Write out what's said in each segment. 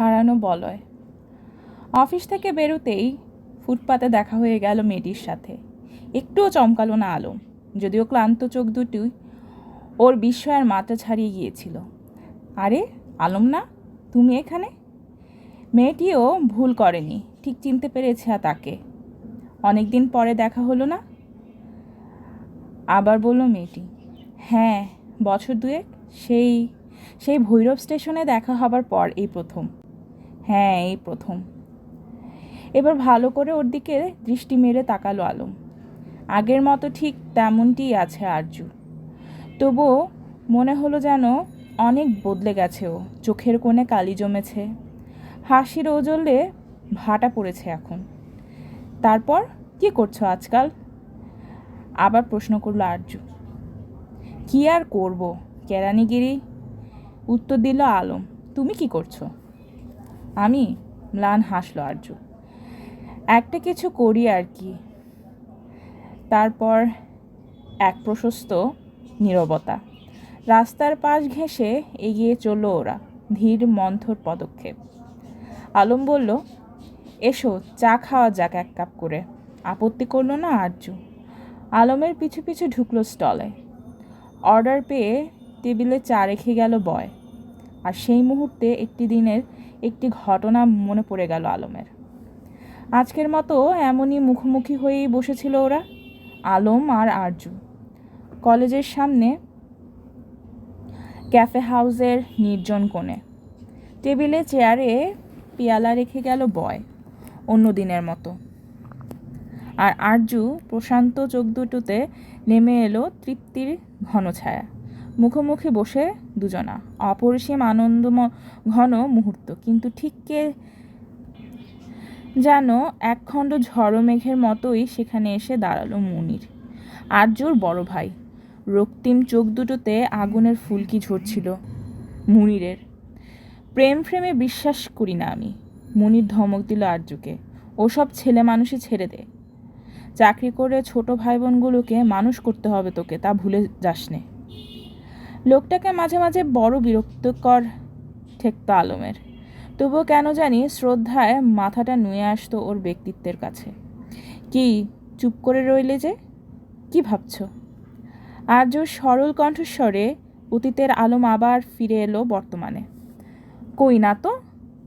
হারানো বলয়। অফিস থেকে বেরোতেই ফুটপাতে দেখা হয়ে গেল মেয়েটির সাথে। একটুও চমকালো না আলো, যদিও ক্লান্ত চোখ দুটি ওর বিস্ময়ের মাত্রা ছাড়িয়ে গিয়েছিল। আরে, আলম না? তুমি এখানে? মেয়েটিও ভুল করেনি, ঠিক চিনতে পেরেছে তাকে। অনেক দিন পরে দেখা হলো না? আবার বলল মেয়েটি হ্যাঁ বছর দুয়েক সেই সেই ভৈরব স্টেশনে দেখা হবার পর এই প্রথম। হ্যাঁ এই প্রথম। এবার ভালো করে ওর দিকে দৃষ্টি মেরে তাকালো আলম। আগের মতো ঠিক তেমনটিই আছে আরজু। তবুও মনে হলো যেন অনেক বদলে গেছে ও, চোখের কোণে কালি জমেছে। হাসির ওজলে ভাটা পড়েছে এখন। তারপর কি করছ আজকাল? আবার প্রশ্ন করল আরজু। কি আর করব? কেরানিগিরি? উত্তর দিল আলম। তুমি কি করছ? আমি ম্লান হাসলো আর্য একটা কিছু করি আর কি। তারপর এক প্রশস্ত নীরবতা। রাস্তার পাশ ঘেঁষে এগিয়ে চলল ওরা, ধীর মন্থর পদক্ষেপ। আলম বলল, এসো, চা খাওয়া যাক এক কাপ করে। আপত্তি করল না আরজু? আলমের পিছু পিছু ঢুকলো স্টলে। অর্ডার পেয়ে টেবিলে চা রেখে গেল বয়। আর সেই মুহূর্তে একটি দিনের একটি ঘটনা মনে পড়ে গেল আলমের। আজকের মতো এমনই মুখোমুখি হয়েই বসেছিল ওরা, আলম আর আরজু। কলেজের সামনে, ক্যাফে হাউসের নির্জন কোণে। টেবিলে চেয়ারে পেয়ালা রেখে গেল বয়, অন্য দিনের মতো। আর আরজু প্রশান্ত চোখ দুটোতে নেমে এলো তৃপ্তির ঘন ছায়া। মুখোমুখি বসে দুজনা। অপরিসীম আনন্দ ঘন মুহূর্ত। কিন্তু ঠিক কে যেন একখণ্ড ঝড় মেঘের মতোই সেখানে এসে দাঁড়াল মুনির। আরজুর বড় ভাই। রক্তিম চোখ দুটোতে আগুনের ফুলকি ঝরছিল মুনিরের। প্রেম ফ্রেমে বিশ্বাস করি না আমি। মুনির ধমক দিল আরজুকে ওসব ছেলে মানুষই ছেড়ে দে। চাকরি করে ছোট ভাই বোনগুলোকে মানুষ করতে হবে তোকে, তা ভুলে যাস নে লোকটাকে মাঝে মাঝে বড় বিরক্তকর ঠেকত আলমের। তবুও কেন জানি শ্রদ্ধায় মাথাটা নুয়ে আসতো ওর ব্যক্তিত্বের কাছে। কি, চুপ করে রইলে যে? কি ভাবছ? আর্য সরল কণ্ঠস্বরে অতীতের আলম আবার ফিরে এলো বর্তমানে। কই না তো?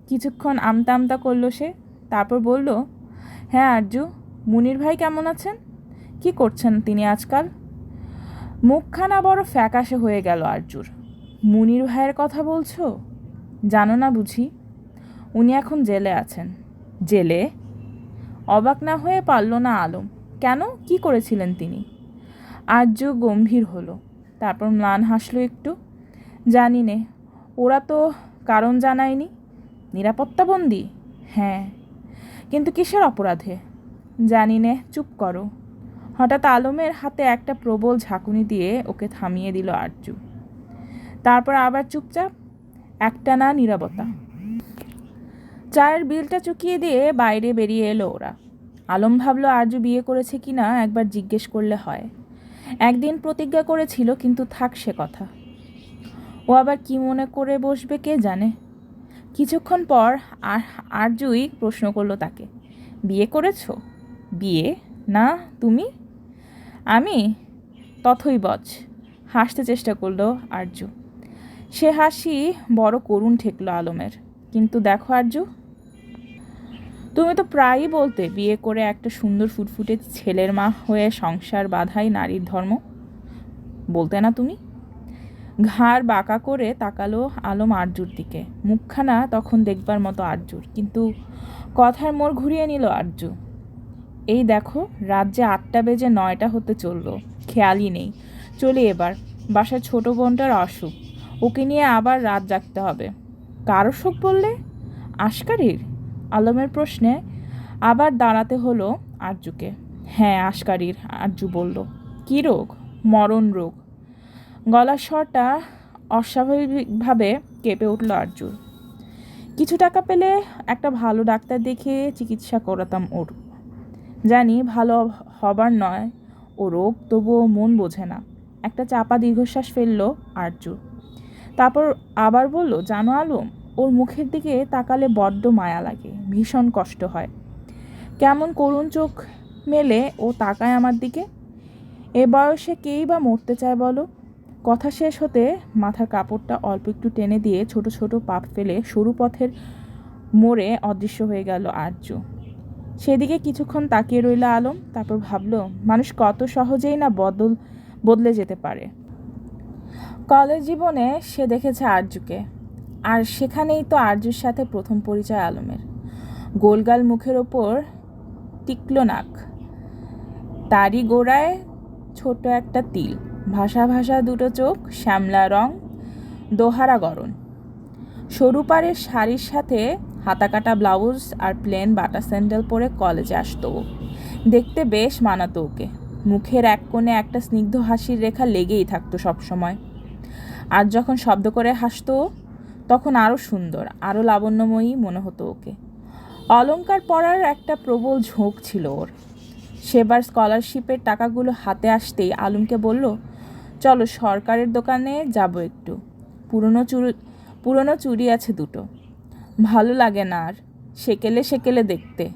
কিছুক্ষণ আমতা আমতা করল সে, তারপর বলল হ্যাঁ আরজু, মুনির ভাই কেমন আছেন? কি করছেন তিনি আজকাল? মুখখানা বড় ফ্যাকাশে হয়ে গেল আরজুর। মুনির ভাইয়ের কথা বলছো? জানো না বুঝি? উনি এখন জেলে আছেন। জেলে? অবাক না হয়ে পারল না আলম। কেন? কি করেছিলেন তিনি? আর্য গম্ভীর হলো। তারপর ম্লান হাসলো একটু। জানি নে, ওরা তো কারণ জানায়নি। নিরাপত্তাবন্দি? হ্যাঁ। কিন্তু কিসের অপরাধে? জানি নে, চুপ করো। হঠাৎ আলমের হাতে একটা প্রবল ঝাঁকুনি দিয়ে ওকে থামিয়ে দিল আরজু। তারপর আবার চুপচাপ, একটানা নিরবতা। চায়ের বিলটা চুকিয়ে দিয়ে বাইরে বেরিয়ে এলো ওরা। আলম ভাবলো আরজু বিয়ে করেছে কি না একবার জিজ্ঞেস করলে হয়। একদিন প্রতিজ্ঞা করেছিল, কিন্তু থাক সে কথা। ও আবার কি মনে করে বসবে কে জানে? কিছুক্ষণ পর আর আরজুই প্রশ্ন করল তাকে, বিয়ে করেছ? বিয়ে? না? তুমি? আমি? তথই বচ। হাসতে চেষ্টা করল আরজু। সে হাসি বড় করুণ ঠেকলো আলমের। কিন্তু দেখো আরজু, তুমি তো প্রায়ই বলতে বিয়ে করে একটা সুন্দর ফুটফুটে ছেলের মা হয়ে সংসার বাধাই নারীর ধর্ম। বলতে না তুমি? ঘাড় বাঁকা করে তাকালো আলম আরজুর দিকে। মুখখানা তখন দেখবার মতো আরজুর। কিন্তু কথার মোড় ঘুরিয়ে নিল আরজু। এই দেখো, রাত যে আটটা বেজে নয়টা হতে চলল। খেয়ালই নেই। চলি এবার, বাসার ছোট বোনটার অসুখ। ওকে নিয়ে আবার রাত জাগতে হবে। কার অসুখ বললে? আশকারির? আলমের প্রশ্নে আবার দাঁড়াতে হলো আরজুকে। হ্যাঁ আশকারির, আরজু বলল। কী রোগ? মরণ রোগ। গলার স্বরটা অস্বাভাবিকভাবে কেঁপে উঠল আরজুর। কিছু টাকা পেলে একটা ভালো ডাক্তার দেখে চিকিৎসা করাতাম ওর। জানি ভালো হবার নয়। ও রোগ, তবুও মন বোঝে না। একটা চাপা দীর্ঘশ্বাস ফেলল আরজু। তারপর আবার বলল, জানো আলম, ওর মুখের দিকে তাকালে বড্ড মায়া লাগে, ভীষণ কষ্ট হয়। কেমন করুণ চোখ মেলে ও তাকায় আমার দিকে। এ বয়সে কেই বা মরতে চায় বলো? কথা শেষ হতে মাথার কাপড়টা অল্প একটু টেনে দিয়ে ছোট ছোট পাপ ফেলে সরু পথের মোড়ে অদৃশ্য হয়ে গেল আর্য সেদিকে কিছুক্ষণ তাকিয়ে রইল আলম, তারপর ভাবলো, মানুষ কত সহজেই না বদল, বদলে যেতে পারে। কলেজ জীবনে সে দেখেছে আর্যকে, আর সেখানেই তো আর্যর সাথে প্রথম পরিচয় আলমের। গোলগাল মুখের ওপর টিকল নাক, তারই গোড়ায় ছোট একটা তিল, ভাষা ভাষা দুটো চোখ, শ্যামলা রং, দোহারা গরণ। সরু পাড়ের শাড়ির সাথে হাতাকাটা ব্লাউজ আর প্লেন বাটা স্যান্ডেল পরে কলেজে আসতো দেখতে বেশ মানাতো ওকে। মুখের এক কোণে একটা স্নিগ্ধ হাসির রেখা লেগেই থাকতো সবসময়। আর যখন শব্দ করে হাসতো তখন আরও সুন্দর আরও লাবণ্যময়ী মনে হতো ওকে। অলংকার পরার একটা প্রবল ঝোঁক ছিল ওর। সেবার স্কলারশিপের টাকাগুলো হাতে আসতেই আলমকে বলল, চলো সরকারের দোকানে যাব একটু। পুরনো চুরি পুরনো চুরি আছে দুটো। ভালো লাগে না আর। সেকেলে সেকেলে দেখতে।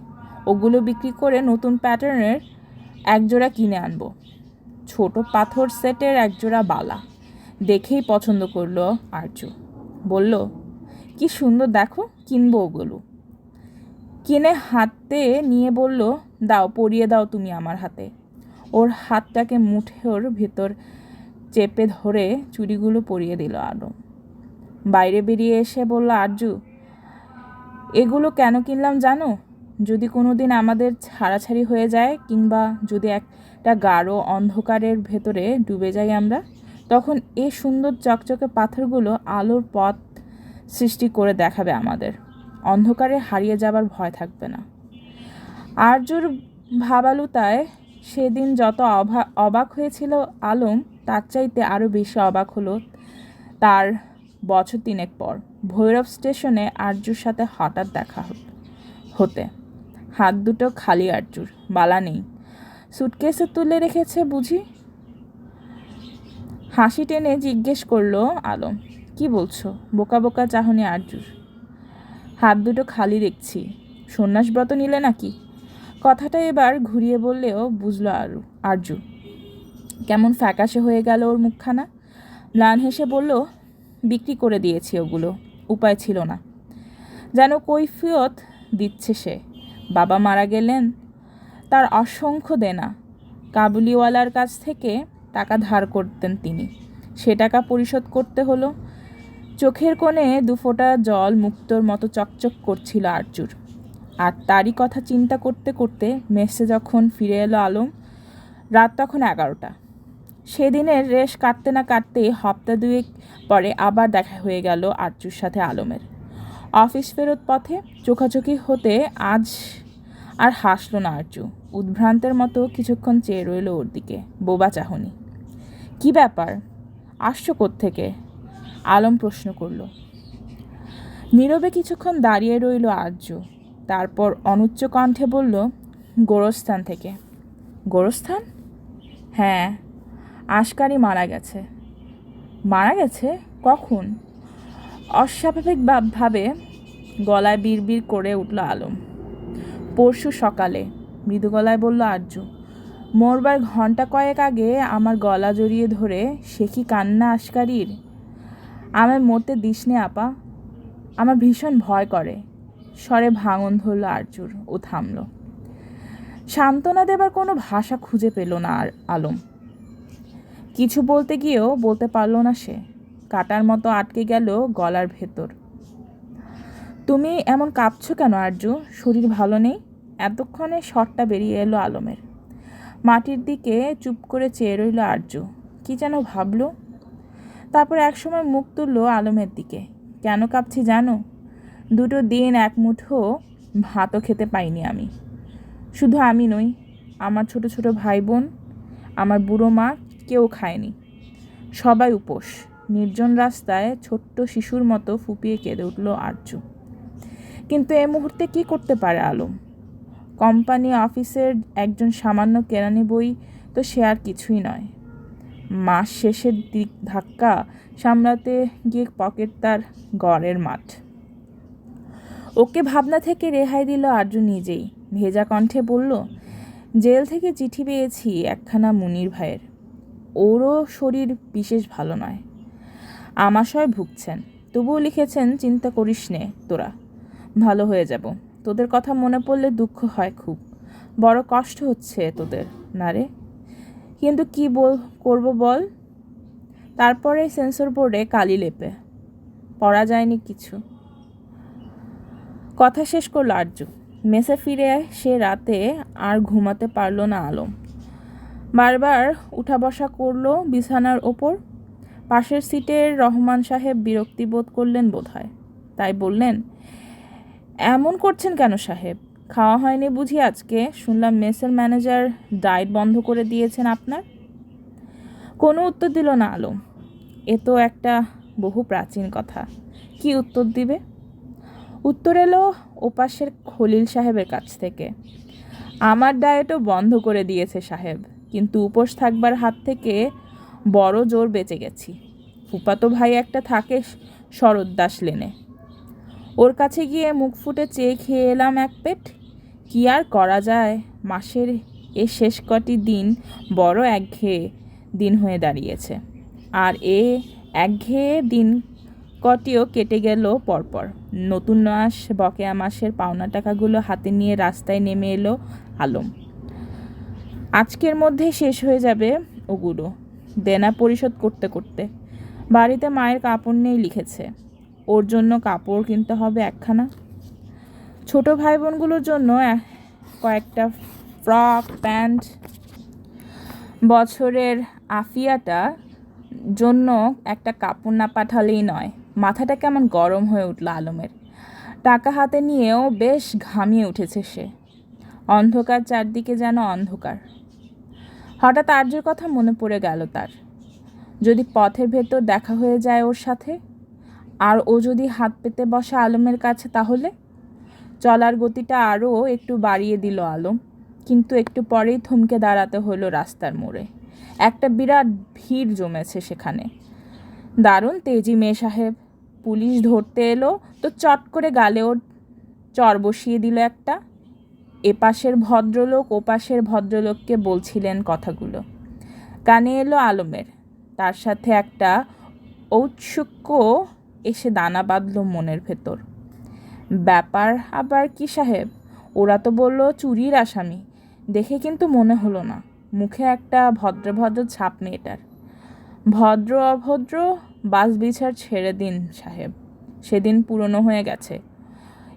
ওগুলো বিক্রি করে নতুন প্যাটার্নের একজোড়া কিনে আনব। ছোট পাথর সেটের একজোড়া বালা। দেখেই পছন্দ করল আর্য বলল, কি সুন্দর, দেখো, কিনবো ওগুলো। কিনে হাতে নিয়ে বলল, দাও, পরিয়ে দাও তুমি আমার হাতে। ওর হাতটাকে মুঠের ভেতর চেপে ধরে চুড়িগুলো পরিয়ে দিল আলো বাইরে বেরিয়ে এসে বলল, আরজু এগুলো কেন কিনলাম জানো? যদি কোনো দিন আমাদের ছাড়াছাড়ি হয়ে যায় কিংবা যদি একটা গাঢ় অন্ধকারের ভেতরে ডুবে যাই আমরা, তখন এই সুন্দর চকচকে পাথরগুলো আলোর পথ সৃষ্টি করে দেখাবে আমাদের। অন্ধকারে হারিয়ে যাবার ভয় থাকবে না। আর্যর ভাবালুতায় সেদিন যত অবাক হয়েছিল আলম, তার চাইতে আরও বেশি অবাক হলো তার বছর তিনেক পর ভৈরব স্টেশনে আর্যুর সাথে হঠাৎ দেখা হত- হতে। দুটো খালি আর্যুর, বালা নেই। সুটকেসে তুলে রেখেছে বুঝি? হাসি টেনে জিজ্ঞেস করল আলম, কি বলছো? বোকা বোকা চাহনি আর্যুর। হাত দুটো খালি দেখছি। সন্ন্যাস ব্রত নিলে নাকি? কথাটা এবার ঘুরিয়ে বললেও বুঝলো আরু, আর্যু। কেমন ফ্যাকাশে হয়ে গেল ওর মুখখানা? ম্লান হেসে বলল বিক্রি করে দিয়েছি ওগুলো। উপায় ছিল না। যেন কৈফিয়ত দিচ্ছে সে। বাবা মারা গেলেন, তার অসংখ্য দেনা। কাবুলিওয়ালার কাছ থেকে টাকা ধার করতেন তিনি। সে টাকা পরিশোধ করতে হলো। চোখের কোণে দুফোঁটা জল মুক্তোর মতো চকচক করছিল আর্যুর আর তারই কথা চিন্তা করতে করতে মেসে যখন ফিরে এলো আলম, রাত তখন এগারোটা। সেদিনের রেশ কাটতে না কাটতেই হপ্তা দুয়েক পরে আবার দেখা হয়ে গেল আর্যুর সাথে আলমের। অফিস ফেরত পথে চোখাচোখি হতে আজ আর হাসলো না আর্যু। উদ্ভ্রান্তের মতো কিছুক্ষণ চেয়ে রইল ওর দিকে, বোবা চাহনি। কি ব্যাপার? আসছো থেকে আলম প্রশ্ন করল। নীরবে কিছুক্ষণ দাঁড়িয়ে রইল আর্য। তারপর অনুচ্চ কণ্ঠে বলল, গোরস্থান থেকে। গোরস্থান? হ্যাঁ। আশকারি মারা গেছে। মারা গেছে কখন? অস্বাভাবিকভাবে ভাবে গলায় বিড়বিড় করে উঠল আলম। পরশু সকালে, মৃদু গলায় বলল, আর্য, মরবার ঘণ্টা কয়েক আগে আমার গলা জড়িয়ে ধরে সে কি কান্না আশকারির? আমায় মরতে দিস নে আপা। আমার ভীষণ ভয় করে। স্বরে ভাঙন ধরল আর্যুর ও থামল। সান্ত্বনা দেবার কোনো ভাষা খুঁজে পেল না আর আলম। কিছু বলতে গিয়েও বলতে পারল না সে। কাটার মতো আটকে গেল গলার ভেতর। তুমি এমন কাঁপছো কেন আর্য শরীর ভালো নেই? এতক্ষণে শটটা বেরিয়ে এলো আলমের। মাটির দিকে চুপ করে চেয়ে রইল আর্য কি যেন ভাবলো? তারপর একসময় মুখ তুললো আলমের দিকে। কেন কাঁপছি জানো? দুটো দিন এক মুঠো ভাতও খেতে পাইনি আমি। শুধু আমি নই, আমার ছোট ছোট ভাই বোন আমার বুড়ো মা কেউ খায়নি। সবাই উপোস। নির্জন রাস্তায় ছোট্ট শিশুর মতো ফুপিয়ে কেঁদে উঠল আর্য কিন্তু এ মুহূর্তে কি করতে পারে আলম? কোম্পানি অফিসের একজন সামান্য কেরানি বই তো সে আর কিছুই নয়। মাস শেষের দিক ধাক্কা সামলাতে গিয়ে পকেট তার গড়ের মাঠ। ওকে ভাবনা থেকে রেহাই দিল আর্য নিজেই। ভেজা কণ্ঠে বলল, জেল থেকে চিঠি পেয়েছি একখানা মুনির ভাইয়ের। ওরও শরীর বিশেষ ভালো নয়। আমাশয় ভুগছেন। তবুও লিখেছেন, চিন্তা করিস নে তোরা, ভালো হয়ে যাব। তোদের কথা মনে পড়লে দুঃখ হয় খুব। বড় কষ্ট হচ্ছে তোদের, না রে? কিন্তু কি বল, করব বল? তারপরে সেন্সর বোর্ডে কালি লেপে। পড়া যায়নি কিছু। কথা শেষ করল আর্য মেসে ফিরে সে রাতে আর ঘুমাতে পারল না আলম। বারবার উঠা বসা করল বিছানার ওপর। পাশের সিটের রহমান সাহেব বিরক্তি বোধ করলেন বোধহয়। তাই বললেন, এমন করছেন কেন সাহেব? খাওয়া হয়নি বুঝি আজকে? শুনলাম মেসের ম্যানেজার ডায়েট বন্ধ করে দিয়েছেন আপনার? কোনো উত্তর দিল না আলম। এ তো একটা বহু প্রাচীন কথা। কি উত্তর দিবে? উত্তর এলো ওপাশের খলিল সাহেবের কাছ থেকে। আমার ডায়েটও বন্ধ করে দিয়েছে সাহেব। কিন্তু উপোস থাকবার হাত থেকে বড় জোর বেঁচে গেছি। ফুপাতো ভাই একটা থাকে শরৎ দাস লেনে। ওর কাছে গিয়ে মুখ ফুটে চেয়ে খেয়ে এলাম এক পেট। কি আর করা যায়? মাসের এ শেষ কটি দিন বড় একঘেয়ে দিন হয়ে দাঁড়িয়েছে। আর এ একঘেয়ে দিন কটিও কেটে গেল পরপর। নতুন মাস বকেয়া মাসের পাওনা টাকাগুলো হাতে নিয়ে রাস্তায় নেমে এলো আলম। আজকের মধ্যে শেষ হয়ে যাবে ওগুলো। দেনা পরিশোধ করতে করতে। বাড়িতে মায়ের কাপড় নেই লিখেছে, ওর জন্য কাপড় কিনতে হবে একখানা। ছোট ভাই বোনগুলোর জন্য কয়েকটা ফ্রক, প্যান্ট বছরের আফিয়াটা জন্য একটা কাপড় না পাঠালেই নয়। মাথাটা কেমন গরম হয়ে উঠল আলমের। টাকা হাতে নিয়েও বেশ ঘামিয়ে উঠেছে সে। অন্ধকার চারদিকে যেন অন্ধকার। হঠাৎ আর্যের কথা মনে পড়ে গেল তার। যদি পথের ভেতর দেখা হয়ে যায় ওর সাথে, আর ও যদি হাত পেতে বসে আলমের কাছে তাহলে? চলার গতিটা আরও একটু বাড়িয়ে দিল আলম, কিন্তু একটু পরেই থমকে দাঁড়াতে হলো রাস্তার মোড়ে। একটা বিরাট ভিড় জমেছে সেখানে। দারুণ তেজি মেয়ে সাহেব, পুলিশ ধরতে এলো তো চট করে গালে ওর চর বসিয়ে দিল একটা। এপাশের ভদ্রলোক ওপাশের ভদ্রলোককে বলছিলেন কথাগুলো। কানে এলো আলমের। তার সাথে একটা ঔৎসুক্য এসে দানা বাঁধল মনের ভেতর। ব্যাপার আবার কি সাহেব? ওরা তো বলল চুরির আসামি। দেখে কিন্তু মনে হলো না। মুখে একটা ভদ্র ভদ্র ছাপ মেয়েটার। ভদ্র অভদ্র বাস বিচার ছেড়ে দিন সাহেব। সেদিন পুরনো হয়ে গেছে।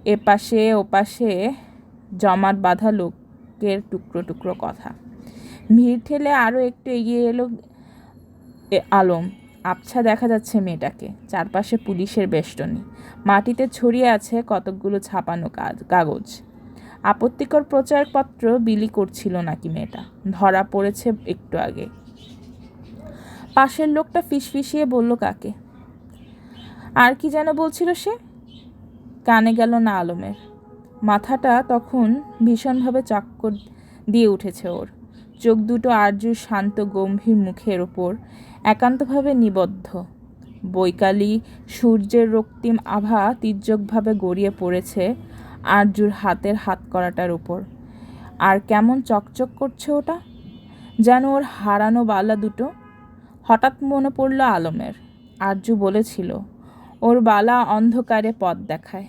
এপাশে ওপাশে জমাট বাঁধা লোকের টুকরো টুকরো কথা। ভিড় ঠেলে আরও একটু এগিয়ে এলো আলম। আবছা দেখা যাচ্ছে মেয়েটাকে, চারপাশে পুলিশের বেষ্টনী। মাটিতে ছড়িয়ে আছে কতকগুলো ছাপানো কাগজ। আপত্তিকর প্রচারপত্র বিলি করছিল নাকি মেয়েটা? ধরা পড়েছে একটু আগে। পাশের লোকটা ফিসফিসিয়ে বলল, কাকে? আর কি যেন বলছিল সে? কানে গেল না আলমের। মাথাটা তখন ভীষণভাবে চক্কর দিয়ে উঠেছে ওর। চোখ দুটো আর্যুর শান্ত, গম্ভীর মুখের ওপর, একান্তভাবে নিবদ্ধ। বৈকালী সূর্যের রক্তিম আভা তির্যকভাবে গড়িয়ে পড়েছে আর্যুর হাতের হাত করাটার ওপর। আর কেমন চকচক করছে ওটা? যেন ওর হারানো বালা দুটো। হঠাৎ মনে পড়ল আলমের। আরজু বলেছিল, ওর বালা অন্ধকারে পথ দেখায়।